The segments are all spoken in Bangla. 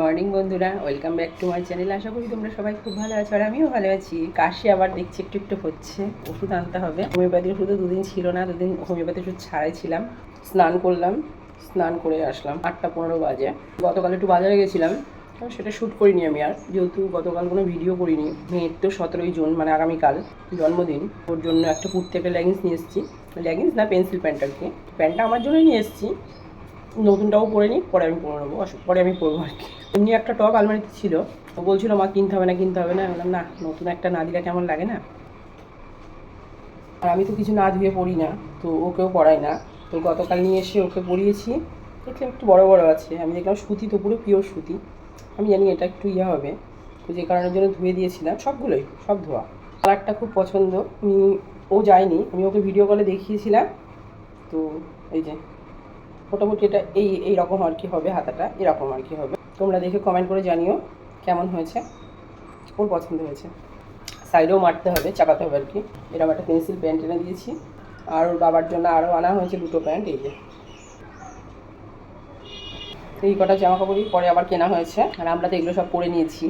মর্নিং বন্ধুরা, welcome back to my channel. আশা করি তোমরা সবাই খুব ভালো আছো আর আমিও ভালো আছি। কাশি আবার দেখছি একটু একটু হচ্ছে, ওষুধ আনতে হবে। হোমিওপ্যাথি ওষুধও দুদিন ছিল না, দুদিন হোমিওপ্যাথি ওষুধ ছাড়াই ছিলাম। স্নান করলাম, স্নান করে আসলাম আটটা পনেরো বাজে। গতকাল একটু বাজারে গেছিলাম সেটা শ্যুট করিনি আমি আর। যেহেতু গতকাল কোনো ভিডিও করিনি, মেয়ের তো সতেরোই জুন মানে আগামীকাল জন্মদিন, ওর জন্য একটা কুর্তি, একটা লেগিংস নিয়ে এসেছি। লেগিংস না পেন্সিল প্যান্ট আর কি। প্যান্টটা আমার জন্যই নিয়ে এসেছি। নতুনটাও পরে নিই, পরে আমি পরে নেব পরে আমি পরবো আর কি। এমনি একটা টপ আলমারিতে ছিল, ও বলছিল, মা, কিনতে হবে না, কিনতে হবে না। বললাম, না, নতুন একটা না দিলে কেমন লাগে না? আর আমি তো কিছু না ধুয়ে পড়ি না, তো ওকেও পড়াই না। তো গতকাল নিয়ে এসে ওকে পরিয়েছি, দেখলাম একটু বড় বড় আছে। আমি দেখলাম সুতি তো পুরো পিওর সুতি। আমি জানি এটা একটু ইয়ে হবে, তো যে কারণের জন্য ধুয়ে দিয়েছিলাম। সবগুলোই, সব ধোয়া। কালারটা খুব পছন্দ। আমি, ও যায়নি, আমি ওকে ভিডিও কলে দেখিয়েছিলাম। তো এই যে মোটামুটি এটা এই এই রকম আর কি হবে, হাতাটা এরকম আর কি হবে। তোমরা দেখে কমেন্ট করে জানিও কেমন হয়েছে, কোন পছন্দ হয়েছে। সাইডেও মারতে হবে, চাপাতে হবে আর কি। এরকম একটা পেন্সিল প্যান্ট এনে দিয়েছি। আর ওর বাবার জন্য আরও আনা হয়েছে দুটো প্যান্ট, এই যে। এই কটা জামা কাপড়ই পরে আবার কেনা হয়েছে। আর আমরা তো এগুলো সব পরে নিয়েছি।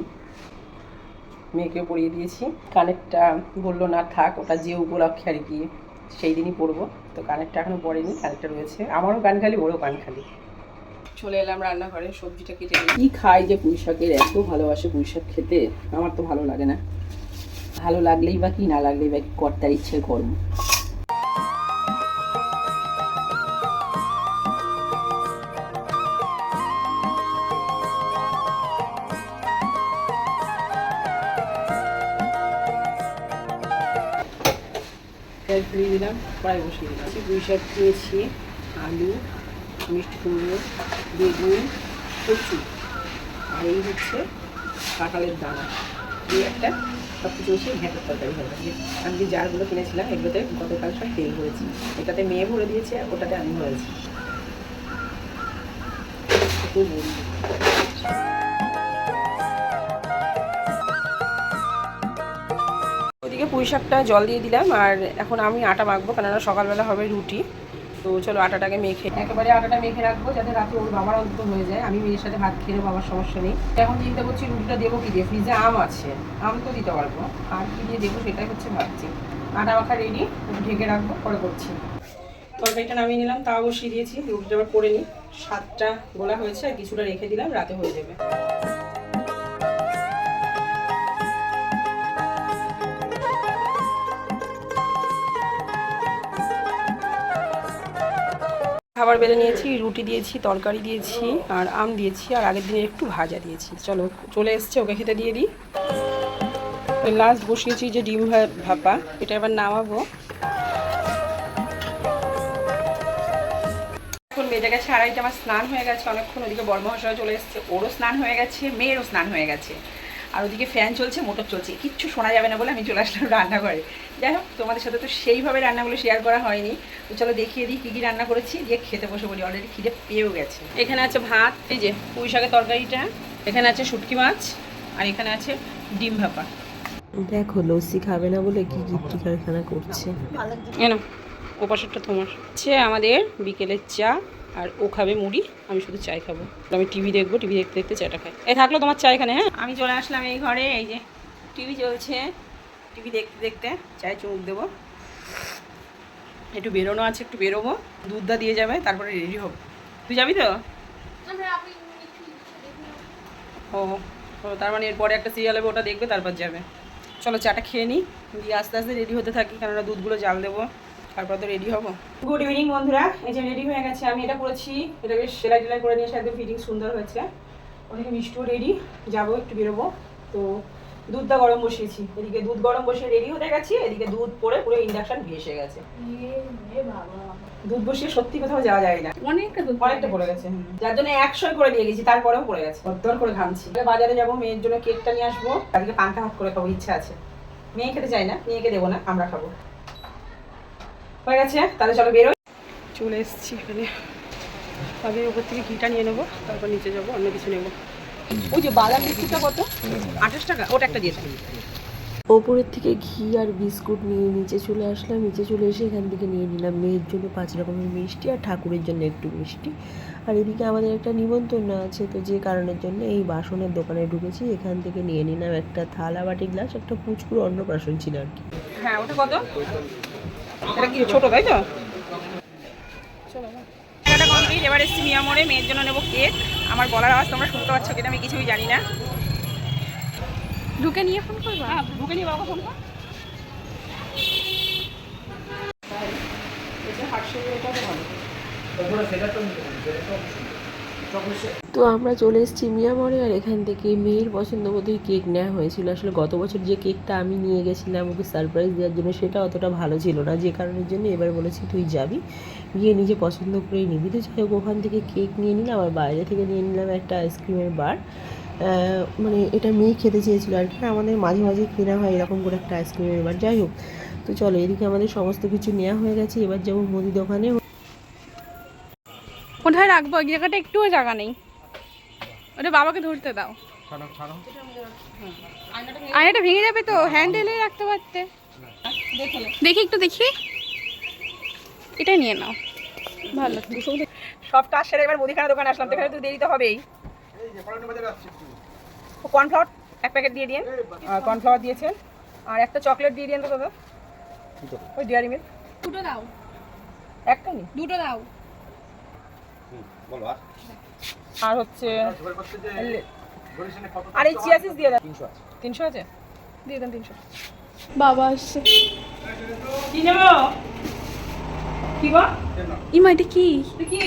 মেয়েকেও পরিয়ে দিয়েছি। কানেরটা বলল, না থাক, ওটা যে উপলক্ষে আর কি। সেই দিনই পরবো তো কানেরটা এখনও পড়েনি কানেরটা রয়েছে। আমারও কান খালি ওরও কান খালি। চলে এলাম রান্নাঘরে সবজিটা কেটে। কি খাই যে পুঁই শাকের এত ভালোবাসে পুঁই শাক খেতে। আমার তো ভালো লাগে না। ভালো লাগলেই বা কি না লাগলেই বা কি কর্তার ইচ্ছে কর্ম। তেল ফিরিয়ে দিলাম কড়াই বসিয়ে দিলাম। পুঁই শাক দিয়েছি, আলু, মিষ্টি কুমড়ো, বেগুন, কচু। আর এই হচ্ছে কাঁঠালের দানা। এই একটা সব কিছু মিশিয়ে ঘ্যাঁটের তরকারি হবে। আমি যে জারগুলো কিনেছিলাম, এগুলোতে গতকাল সব তেল ভরেছি এটাতে মেয়ে ভরে দিয়েছে আর ওটাতে আমি ভরেছি। একটু পুঁই শাকটা জল দিয়ে দিলাম, আর এখন আমি আটা মাখবো, কেননা সকালবেলা হবে রুটি। তো চলো আটাটাকে মেখে একেবারে আটাটা মেখে রাখব, যাতে রাতে ওর বাবার অন্তত হয়ে যায়। আমি মেয়ের সাথে ভাত খেলে বাবার সমস্যা নেই। এখন চিন্তা করছি রুটিটা দেবো কি দিয়ে? ফ্রিজে আম আছে, আম তো দিতে পারব। আর কি দিয়ে দেবো সেটাই হচ্ছে ভাবছি। আটা মাখা রেডি ঢেকে রাখব, পরে করছি। তরকারিটা নামিয়ে নিলাম, তাও বসিয়ে দিয়েছি, রুটিটা আবার করে নিই সাতটা গোলা হয়েছে, আর কিছুটা রেখে দিলাম, রাতে হয়ে যাবে। খাবার বেড়ে নিয়েছি, রুটি দিয়েছি, তরকারি দিয়েছি, আর আম দিয়েছি, আর আগের দিনে একটু ভাজা দিয়েছি। চলো, চলে এসছে, ওকে খেতে দিয়ে দিই। লাস্ট বসিয়েছি যে ডিম ভাপা, এটা এবার নামাবো। এখন মেয়েটাকে ছাড়াইতে আমার স্নান হয়ে গেছে, অনেকক্ষণ ওদিকে বর্মহাশয় চলে এসছে, ওরও স্নান হয়ে গেছে, মেয়েরও স্নান হয়ে গেছে। আর ওদিকে ফ্যান চলছে মোটর চলছে। কিচ্ছু শোনা যাবে না বলে আমি চলে আসলাম রান্নাঘরে। যাই হোক তোমাদের সাথে তো সেইভাবে রান্নাগুলো শেয়ার করা হয়নি। তো চলো দেখিয়ে দিই কী কী রান্না করেছি দিয়ে খেতে বসে বলি অলরেডি খিদে পেয়েও গেছে। এখানে আছে ভাত এই যে পুঁই শাকের তরকারিটা এখানে আছে শুটকি মাছ আর এখানে আছে ডিম ভাপা। দেখো লস্যি খাবে না বলে কি গিফটি কারখানা করছে। এনো ও তোমার। হচ্ছে আমাদের বিকেলের চা আর ও খাবে মুড়ি, আমি শুধু চাই খাব। আমি টিভি দেখব, টিভি দেখতে দেখতে চাটা খাই। এই থাকল তোমার চা এখানে হ্যাঁ? আমি চলে আসলাম এই ঘরে, এই যে টিভি চলছে। টিভি দেখতে দেখতে চায় চুমুক দেবো। একটু বেরোনো আছে, একটু বেরোবো। দুধটা দিয়ে যাবে, তারপরে রেডি হব। তুই যাবি তো? ও ও, তার মানে এরপরে একটা সিরিয়াল হবে, ওটা দেখবে, তারপর যাবে। চলো চাটা খেয়ে নিই দিয়ে আস্তে আস্তে রেডি হতে থাকি, কেননা দুধগুলো জাল দেবো। তারপর তো রেডি হব? গুড ইভিনিং বন্ধুরা। এই যে রেডি হয়ে গেছে আমি এটা করেছি। এটা বেশ সেলাই টেলাই করে নিয়েছি একদম ফিটিং সুন্দর হয়েছে। ওদিকে মিষ্টিও রেডি যাব একটু বেরোবো। তো দুধটা গরম বসিয়েছি। এদিকে দুধ গরম বসিয়ে রেডি হতে গেছি এদিকে দুধ পরে পুরো ইন্ডাকশন ভেসে গেছে। দুধ বসিয়ে সত্যি কোথাও যাওয়া যায় না। অনেকটা দুধ অনেকটা পড়ে গেছে। যার জন্য একশোই করে দিয়ে গেছি তারপরেও পড়ে গেছে। দর করে ঘামছি। এবার বাজারে যাব মেয়ের জন্য কেকটা নিয়ে আসব। আজকে পান্তা ভাত করে খাব ইচ্ছা আছে। মেয়ে খেতে চাই না মেয়েকে দেবো না আমরা খাব। হয়ে গেছে তাহলে চলো বেরোই। চলে এসেছি এখানে। তবে ওপর থেকে ঘিটা নিয়ে নেব তারপর নিচে যাব অন্য কিছু নেব। ওই যে বাদাম বিস্কুটটা কত? আঠাশ টাকা ওটা একটা দিয়েছে ওপরের থেকে ঘি আর বিস্কুট নিয়ে নিচে চলে আসলাম নিচে চলে এসে এখান থেকে নিয়ে নিলাম মেয়ের জন্য পাঁচ রকমের মিষ্টি আর ঠাকুরের জন্য একটু মিষ্টি। আর এদিকে আমাদের একটা নিমন্ত্রণ আছে তো যে কারণের জন্য এই বাসনের দোকানে ঢুকেছি। এখান থেকে নিয়ে নিলাম একটা থালা বাটি গ্লাস একটা পুচকুর অন্নপ্রাশন ছিল আর কি। হ্যাঁ ওটা কত? এটা কি ছোট তাই তো? এটা কমপ্লিট এবার এসছি মিয়া মোড়ে মেয়ের জন্য নেব কেক। আমার গলার আওয়াজ তোমরা শুনতে পাচ্ছ কিনা আমি কিছুই জানি না। ঢুকে নিয়ে ফোন করব? হ্যাঁ ঢুকে নিয়ে বাবা ফোন কর। তো আমরা চলে এসেছি মিয়ামরে আর এখান থেকে মেয়ের পছন্দ মতোই কেক নেওয়া হয়েছিল। আসলে গত বছর যে কেকটা আমি নিয়ে গেছিলাম, ওকে সারপ্রাইজ দেওয়ার জন্য সেটা অতটা ভালো ছিল না। যে কারণের জন্য এবার বলেছি, তুই যাবি, গিয়ে নিজে পছন্দ করেই নিবি। তো যাই হোক, ওখান থেকে কেক নিয়ে নিলাম, আর বাইরে থেকে নিয়ে নিলাম একটা আইসক্রিমের বার মানে এটা মেয়ে খেতে চেয়েছিল আর কি আমাদের মাঝে মাঝে কেনা হয় এরকম করে একটা আইসক্রিমের বার যাই হোক, তো চলো, এদিকে আমাদের সমস্ত কিছু নেওয়া হয়ে গেছে। এবার যাব মুদি দোকানে। কোথায় রাখব? ওই জায়গাটা একটুও জায়গা নেই। ওটা বাবাকে ধরতে দাও। আয়নাটা ভেঙে যাবে তো? হ্যান্ডেলে রাখতে পারতে। দেখি একটু দেখি। এটা নিয়ে নাও। ভালো। সব কাজ সেরে এবার মুদিখানা দোকানে আসলাম। তো এখানে তো দেরি তো হবেই। কর্নফ্লাওয়ার এক প্যাকেট দিয়ে দিন আর কর্নফ্লাওয়ার দিয়েছেন। আর একটা চকলেট দিয়ে দিন তো দাদা ওই ডেয়ারি মিল্ক। দুটো দাও। একটা নি। দুটো দাও। আর। হচ্ছে আর এই চিয়াসিস দিয়ে দেন তিনশো আছে। দিয়ে দেন তিনশো। বাবা আসছে। কি নেব? কি গো? ইমা এটা কি? কি?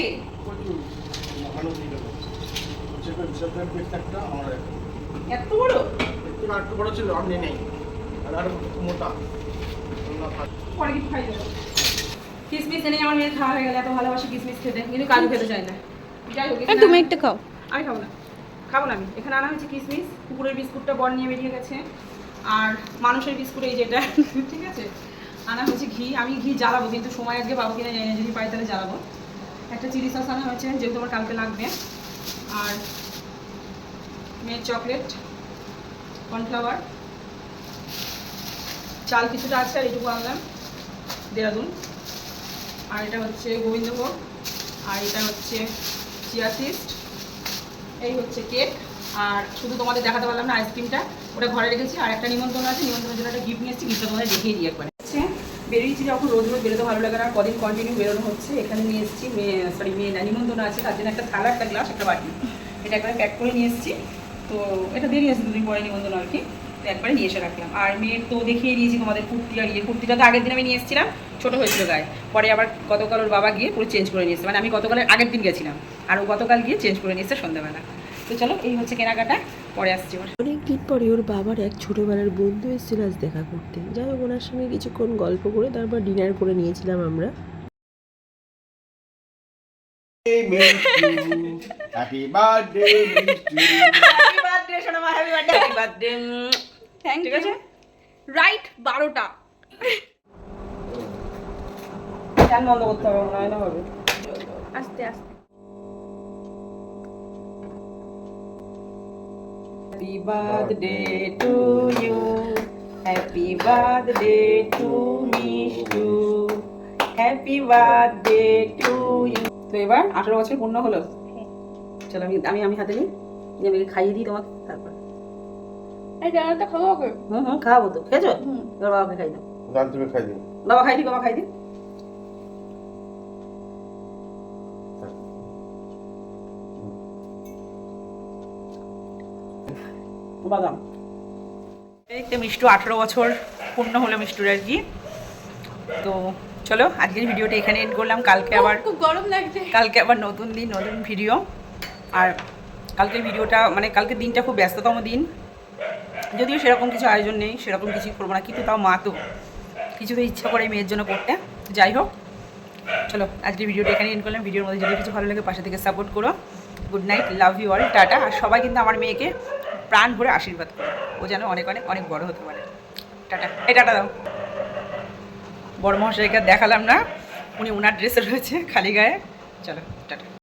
এত বড়? পরে কিছু খাই দেবো। কিসমিস এনে আমার মেয়ে খাওয়া হয়ে গেলে এত ভালোবাসি কিসমিস খেতে কিন্তু কাজু খেতে চায় না। যাই হোক তুমি একটা খাও। আমি খাব না। খাব না আমি। এখানে আনা হয়েছে কিসমিস কুকুরের বিস্কুটটা বর নিয়ে বেরিয়ে গেছে। আর মানুষের বিস্কুট এই যেটা ঠিক আছে? আনা হয়েছে ঘি। আমি ঘি জ্বালাবো কিন্তু সময় আজকে পাবো কিনা জানি না যদি পাই তাহলে জ্বালাবো। একটা চিলি সস আনা হয়েছে যেহেতু আমার কালকে লাগবে। আর মেয়ের চকলেট কর্নফ্লাওয়ার। চাল কিছুটা আছে আর এটুকু আনলাম। দেরাদুন। আর এটা হচ্ছে গোবিন্দভোগ। আর এটা হচ্ছে চিয়া এই হচ্ছে কেক। আর শুধু তোমাদের দেখাতে পারলাম না আইসক্রিমটা। ওটা ঘরে রেখেছি, আর একটা নিমন্ত্রণ আছে। নিমন্ত্রণের জন্য একটা গিফট নিয়ে এসেছি গিফটটা তোমাদের দেখিয়ে দিই একবার। বেরিয়েছি যখন, রোজ রোজ বেরোতে ভালো লাগে না কদিন কন্টিনিউ বেরোনো হচ্ছে। এখানে নিয়ে এসেছি, মেয়ে সরি মেয়ে নিমন্ত্রণ আছে, তার জন্য একটা থালা, একটা গ্লাস একটা বাটি। এটা একবারে প্যাক করে নিয়ে এসেছি। তো এটা দেরি আছে, দুদিন পরে নিমন্ত্রণ আর কি। তো একবারে নিয়ে এসে রাখলাম। আর মেয়ের তো দেখিয়ে দিয়েছি তোমাদের কুর্তি আর ইয়ে। কুর্তিটা তো আগের দিন আমি নিয়ে এসেছিলাম ছোটো হয়েছিল গায়ে। পরে আবার গতকাল ওর বাবা গিয়ে পুরো চেঞ্জ করে নিয়ে এসেছে। মানে আমি গতকালের আগের দিন গেছিলাম আর ও গতকাল গিয়ে চেঞ্জ করে নিয়ে এসেছে সন্ধ্যাবেলা। তো চলো এই হচ্ছে কেনাকাটা পরে আসছি ওর অনেক দিন পরে ওর বাবার এক ছোটোবেলার বন্ধু এসেছিল আজ দেখা করতে। যাই হোক ওনার সঙ্গে কিছুক্ষণ গল্প করে তারপর ডিনার করে নিয়েছিলাম আমরা। বার্থডে হ্যাপি বার্থডে সোনামা happy birthday happy birthday thank ঠিক আছে? রাইট বারোটা। ফ্যান বন্ধ করতে হবে? মনে হয় না হবে। আস্তে আস্তে। Happy birthday to you happy birthday to Mishtu happy birthday to you তো এবার আঠারো বছর পূর্ণ হলো। চলো আমি আমি আমি হাতে নিই। আমি খাইয়ে দিই তোমাকে তারপর। এই জানাটা খাব ওকে হুম হুম। খাওয়াবো তো। খেয়েছো? হুম। বাবাকে খাই দাও। গান তুমি খাই দিন বাবা খাই দি বাবা খাই দি বাদাম। দেখতে মিষ্টু আঠেরো বছর পূর্ণ হলো মিষ্টুর আর কি। তো চলো আজকের ভিডিওটা এখানে এড করলাম। কালকে আবার খুব গরম লাগছে। কালকে আবার নতুন দিন নতুন ভিডিও। আর কালকের ভিডিওটা মানে কালকের দিনটা খুব ব্যস্ততম দিন। যদিও সেরকম কিছু আয়োজন নেই, সেরকম কিছুই করব না, কিন্তু তাও মা তো কিছু তো ইচ্ছা করে মেয়ের জন্য করতে। যাই হোক, চলো আজকের ভিডিওটা এখানে এন্ড করলাম। ভিডিওর মধ্যে যদি কিছু ভালো লাগে পাশে থেকে সাপোর্ট করো। Good night love you all tata. আর সবাই কিন্তু আমার মেয়েকে প্রাণ ভরে আশীর্বাদ করো। ও যেন অনেক অনেক অনেক বড় হতে পারে। টাটা। এই টাটা দাও। বড় মহাশয়কে দেখালাম না, উনি ওনার ড্রেসে রয়েছে খালি গায়ে। চলো, টাটা।